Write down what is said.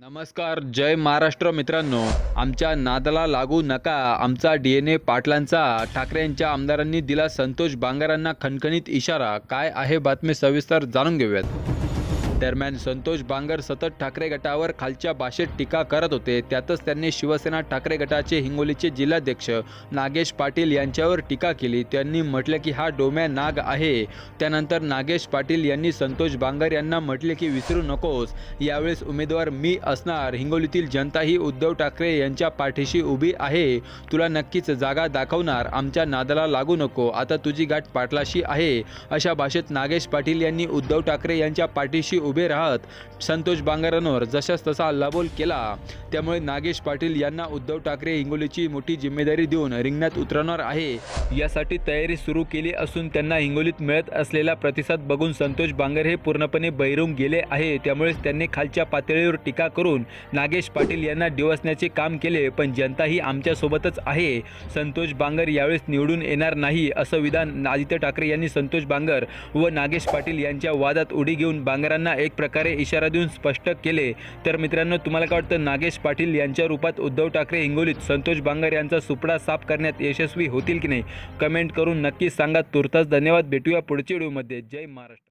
नमस्कार जय महाराष्ट्र मित्रांनो. आमच्या नादाला लागू नका. आमचा डी एन ए पाटलांचा ठाकरेंच्या आमदारांनी दिला संतोष बांगारांना खणखणीत इशारा. काय आहे बातमी सविस्तर जाणून घेऊयात. दरम्यान संतोष बांगर सतत ठाकरे गटावर खालच्या भाषेत टीका करत होते. त्यातच त्यांनी शिवसेना ठाकरे गटाचे हिंगोलीचे जिल्हाध्यक्ष नागेश पाटील यांच्यावर टीका केली. त्यांनी म्हटलं की हा डोम्या नाग आहे. त्यानंतर नागेश पाटील यांनी संतोष बांगर यांना म्हटले की विसरू नकोस. यावेळेस उमेदवार मी असणार. हिंगोलीतील जनता ही उद्धव ठाकरे यांच्या पाठीशी उभी आहे. तुला नक्कीच जागा दाखवणार. आमच्या नादाला लागू नको. आता तुझी गाठ पाटलाशी आहे. अशा भाषेत नागेश पाटील यांनी उद्धव ठाकरे यांच्या पाठीशी उभे राहत संतोष बांगरांवर जशास तसा हल्लाबोल केला. त्यामुळे नागेश पाटील यांना उद्धव ठाकरे हिंगोलीची मोठी जिम्मेदारी देऊन रिंगणात उतरवणार आहे. यासाठी तयारी सुरू केली असून त्यांना हिंगोलीत मिळत असलेला प्रतिसाद बघून संतोष बांगर हे पूर्णपणे बहिरून गेले आहे. त्यामुळेच त्यांनी खालच्या पातळीवर टीका करून नागेश पाटील यांना डिवसण्याचे काम केले पण जनता ही आमच्यासोबतच आहे. संतोष बांगर यावेळेस निवडून येणार नाही असं विधान आदित्य ठाकरे यांनी संतोष बांगर व नागेश पाटील यांच्या वादात उडी घेऊन बांगरांना एक प्रकारे इशारा देऊन स्पष्ट केले. तर मित्रांनो तुम्हाला काय वाटतं? नागेश पाटील यांच्या रूपात उद्धव ठाकरे हिंगोलीत संतोष बांगर यांचा सुपडा साफ करण्यात यशस्वी होतील की नाही? कमेंट करून नक्की सांगा. तुर्तास धन्यवाद. भेटूया पुढच्या व्हिडिओमध्ये. जय महाराष्ट्र.